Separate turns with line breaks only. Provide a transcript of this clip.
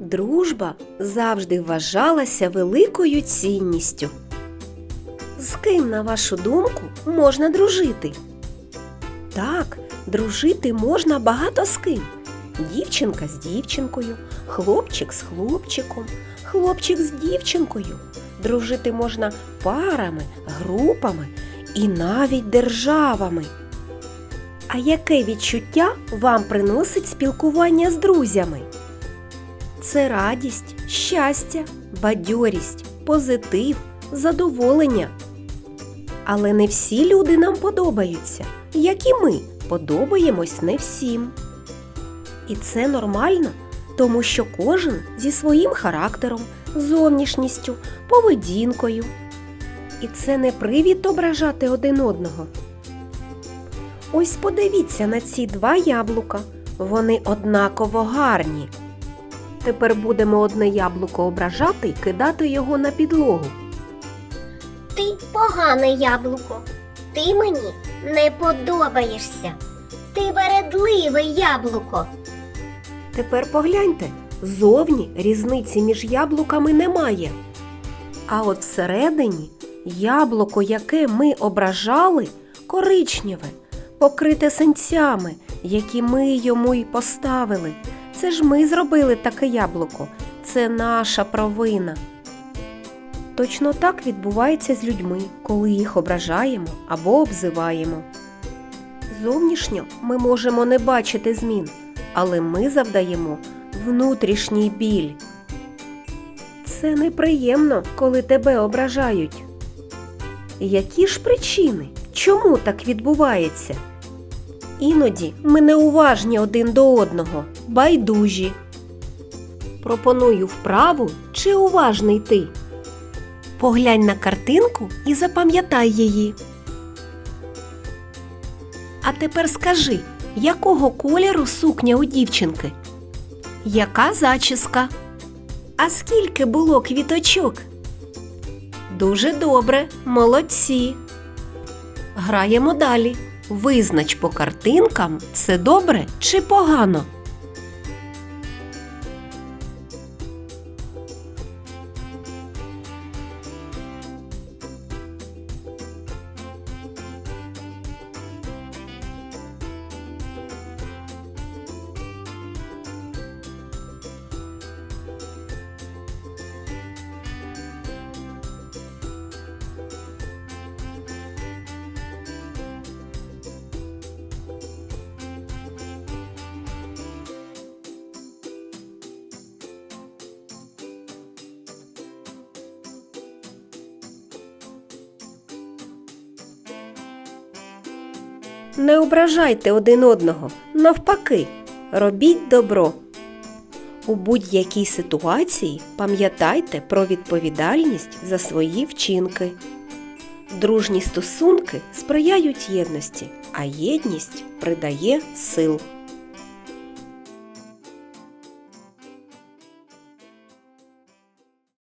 Дружба завжди вважалася великою цінністю. З ким, на вашу думку, можна дружити? Так, дружити можна багато з ким. Дівчинка з дівчинкою, хлопчик з хлопчиком, хлопчик з дівчинкою. Дружити можна парами, групами і навіть державами. А яке відчуття вам приносить спілкування з друзями? Це радість, щастя, бадьорість, позитив, задоволення. Але не всі люди нам подобаються, як і ми подобаємось не всім. І це нормально, тому що кожен зі своїм характером, зовнішністю, поведінкою. І це не привід ображати один одного. Ось подивіться на ці два яблука. Вони однаково гарні. Тепер будемо одне яблуко ображати і кидати його на підлогу.
Ти погане яблуко. Ти мені не подобаєшся. Ти вередливе яблуко.
Тепер погляньте, зовні різниці між яблуками немає. А от всередині яблуко, яке ми ображали, коричневе, покрите синцями, які ми йому й поставили. Це ж ми зробили таке яблуко. Це наша провина. Точно так відбувається з людьми, коли їх ображаємо або обзиваємо. Зовнішньо ми можемо не бачити змін, але ми завдаємо внутрішній біль. Це неприємно, коли тебе ображають. Які ж причини? Чому так відбувається? Іноді ми неуважні один до одного, байдужі. Пропоную вправу чи уважний ти. Поглянь на картинку і запам'ятай її. А тепер скажи, якого кольору сукня у дівчинки? Яка зачіска? А скільки було квіточок? Дуже добре, молодці. Граємо далі. Визнач по картинкам, це добре чи погано. Не ображайте один одного, навпаки, робіть добро. У будь-якій ситуації пам'ятайте про відповідальність за свої вчинки. Дружні стосунки сприяють єдності, а єдність придає сил.